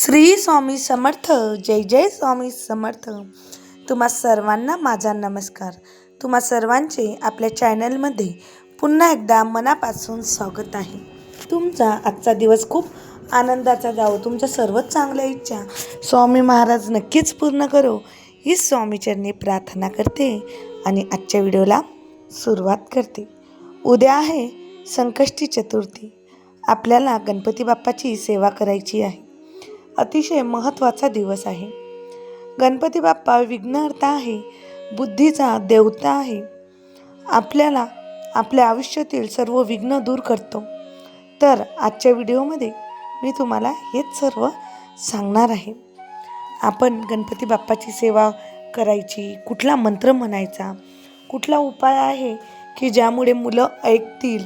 श्री स्वामी समर्थ जय जय स्वामी समर्थ. तुम्हा सर्वांना माझा नमस्कार. तुम्हा सर्वांचे आपल्या चॅनलमध्ये पुन्हा एकदा मनापासून स्वागत आहे. तुमचा आजचा दिवस खूप आनंदाचा जावो. तुमच्या सर्वच चांगल्या इच्छा स्वामी महाराज नक्कीच पूर्ण करो. ही स्वामीचरणी प्रार्थना करते आणि आजच्या व्हिडिओला सुरुवात करते. उद्या आहे संकष्टी चतुर्थी. आपल्याला गणपती बाप्पाची सेवा करायची आहे. अतिशय महत्त्वाचा दिवस आहे. गणपती बाप्पा विघ्नहर्ता आहे बुद्धीचा देवता आहे. आपल्याला आपल्या आयुष्यातील सर्व विघ्न दूर करतो. तर आजच्या व्हिडिओमध्ये मी तुम्हाला हेच सर्व सांगणार आहे. आपण गणपती बाप्पाची सेवा करायची कुठला मंत्र म्हणायचा कुठला उपाय आहे की ज्यामुळे मुलं ऐकतील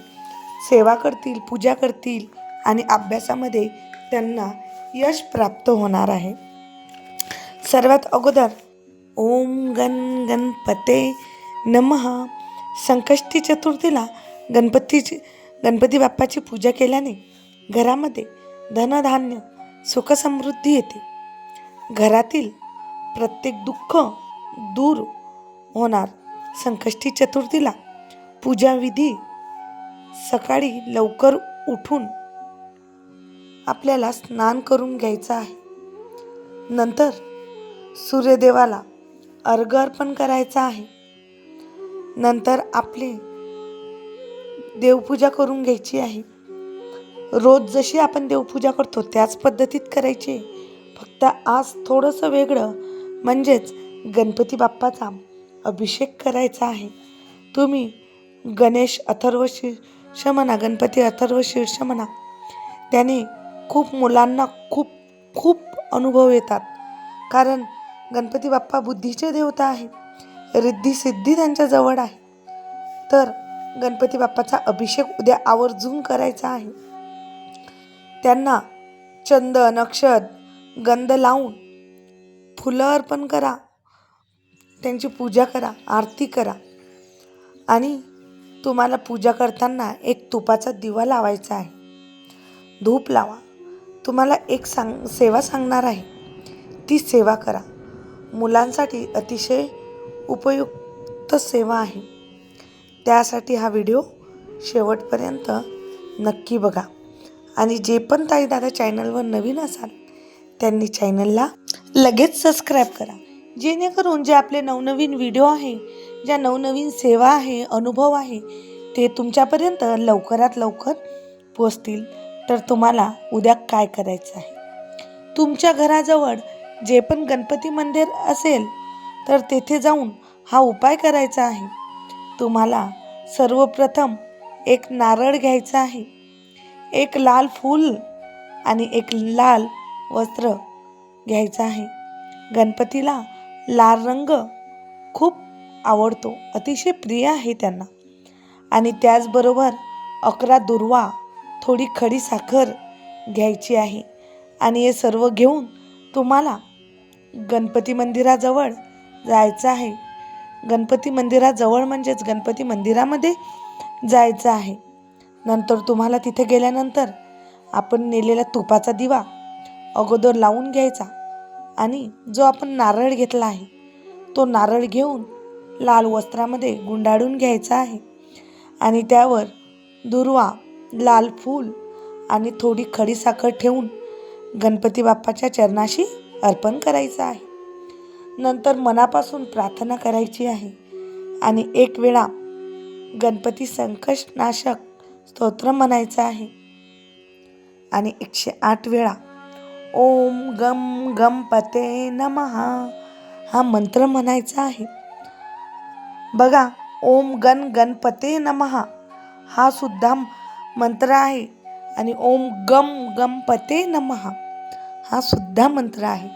सेवा करतील पूजा करतील आणि अभ्यासामध्ये त्यांना यश प्राप्त होणार आहे. सर्वात अगोदर ओम गण गणपते नमः. संकष्टी चतुर्थीला गणपतीची गणपती बाप्पाची पूजा केल्याने घरामध्ये धनधान्य सुखसमृद्धी येते. घरातील प्रत्येक दुःख दूर होणार. संकष्टी चतुर्थीला पूजाविधी सकाळी लवकर उठून आपल्याला स्नान करून घ्यायचं आहे. नंतर सूर्यदेवाला अर्घ अर्पण करायचं आहे. नंतर आपली देवपूजा करून घ्यायची आहे. रोज जशी आपण देवपूजा करतो त्याच पद्धतीत करायची फक्त आज थोडंसं वेगळं म्हणजेच गणपती बाप्पाचा अभिषेक करायचा आहे. तुम्ही गणेश अथर्व शीर्ष म्हणा गणपती अथर्व शीर्ष म्हणा त्याने खूप मुलांना खूप खूप अनुभव येतात. कारण गणपती बाप्पा बुद्धीचे देवता आहे रिद्धी सिद्धी त्यांच्याजवळ आहे. तर गणपती बाप्पाचा अभिषेक उद्या आवर्जून करायचा आहे. त्यांना चंदन अक्षत गंध लावून फुलं अर्पण करा. त्यांची पूजा करा आरती करा. आणि तुम्हाला पूजा करताना एक तुपाचा दिवा लावायचा आहे. धूप लावा. तुम्हाला एक सांग सेवा सांगणार आहे. ती सेवा करा. मुलांसाठी अतिशय उपयुक्त सेवा आहे. त्यासाठी हा व्हिडिओ शेवटपर्यंत नक्की बघा. आणि जे पण ताई दादा चॅनलवर नवीन असाल त्यांनी चॅनलला लगेच सबस्क्राईब करा. जेणेकरून जे आपले नवनवीन व्हिडिओ आहे ज्या नवनवीन सेवा आहे अनुभव आहे ते तुमच्यापर्यंत लवकरात लवकर पोचतील तर तुम्हाला उद्या काय करायचं आहे? तुमच्या घराजवळ जे पण गणपती मंदिर असेल तर तेथे जाऊन हा उपाय करायचा आहे. तुम्हाला सर्वप्रथम एक नारळ घ्यायचा आहे. एक लाल फूल आणि एक लाल वस्त्र घ्यायचं आहे. गणपतीला लाल रंग खूप आवडतो अतिशय प्रिय आहे त्यांना. आणि त्याचबरोबर अकरा दुर्वा थोडी खडी साखर घ्यायची आहे. आणि हे सर्व घेऊन तुम्हाला गणपती मंदिराजवळ जायचं आहे. गणपती मंदिराजवळ म्हणजेच गणपती मंदिरामध्ये जायचं आहे. नंतर तुम्हाला तिथे गेल्यानंतर आपण नेलेला तुपाचा दिवा अगोदर लावून घ्यायचा. आणि जो आपण नारळ घेतला आहे तो नारळ घेऊन लाल वस्त्रामध्ये गुंडाळून घ्यायचा आहे. आणि त्यावर दुर्वा लाल फूल आणि थोडी खडीसाखर ठेवून गणपती बाप्पाच्या चरणाशी अर्पण करायचं आहे. नंतर मनापासून प्रार्थना करायची आहे आणि एक वेळा गणपती संकटनाशक स्तोत्र म्हणायचं आहे. आणि एकशे आठ वेळा ओम गम गणपते नमहा हा मंत्र म्हणायचा आहे. बघा ओम गण गणपते नमहा हा सुद्धा मंत्र आहे. आणि ओम गम गम पते नमहा हा सुद्धा मंत्र आहे.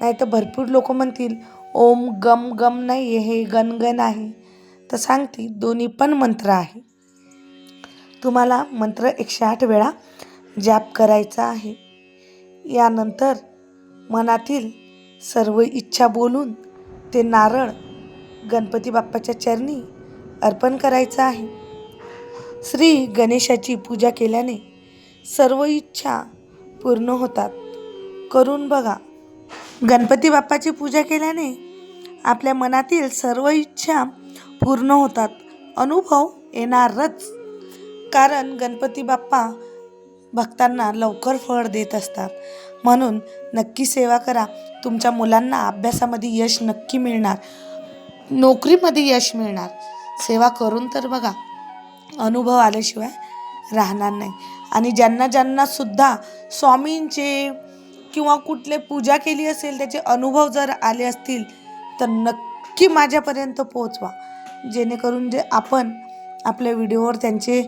नाही तर भरपूर लोक म्हणतील ओम गम गम नाही हे गन गन आहे. तर सांगते दोन्ही पण मंत्र आहे. तुम्हाला मंत्र एकशे आठ वेळा जाप करायचा आहे. यानंतर मनातील सर्व इच्छा बोलून ते नारळ गणपती बाप्पाच्या चरणी अर्पण करायचं आहे. श्री गणेशाची पूजा केल्याने सर्व इच्छा पूर्ण होतात. करून बघा. गणपती बाप्पाची पूजा केल्याने आपल्या मनातील सर्व इच्छा पूर्ण होतात. अनुभव येणारच. कारण गणपती बाप्पा भक्तांना लवकर फळ देत असतात. म्हणून नक्की सेवा करा. तुमच्या मुलांना अभ्यासामध्ये यश नक्की मिळणार. नोकरीमध्ये यश मिळणार. सेवा करून तर बघा. अनुभव आल्याशिवाय राहणार नाही. आणि ज्यांना ज्यांना सुद्धा स्वामींचे किंवा कुठले पूजा केली असेल त्याचे अनुभव जर आले असतील तर नक्की माझ्यापर्यंत पोचवा जेणेकरून जे आपण आपल्या व्हिडिओवर त्यांचे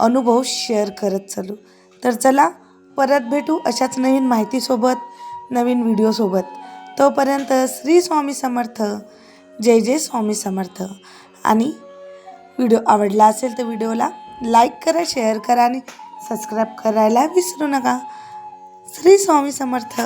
अनुभव शेअर करत चालू. तर चला परत भेटू अशाच नवीन माहितीसोबत नवीन व्हिडिओसोबत. तोपर्यंत श्री स्वामी समर्थ. जय जय स्वामी समर्थ. आणि व्हिडिओ आवडला असेल तर व्हिडिओला लाईक करा शेअर करा आणि सबस्क्राईब करायला विसरू नका. श्री स्वामी समर्थ.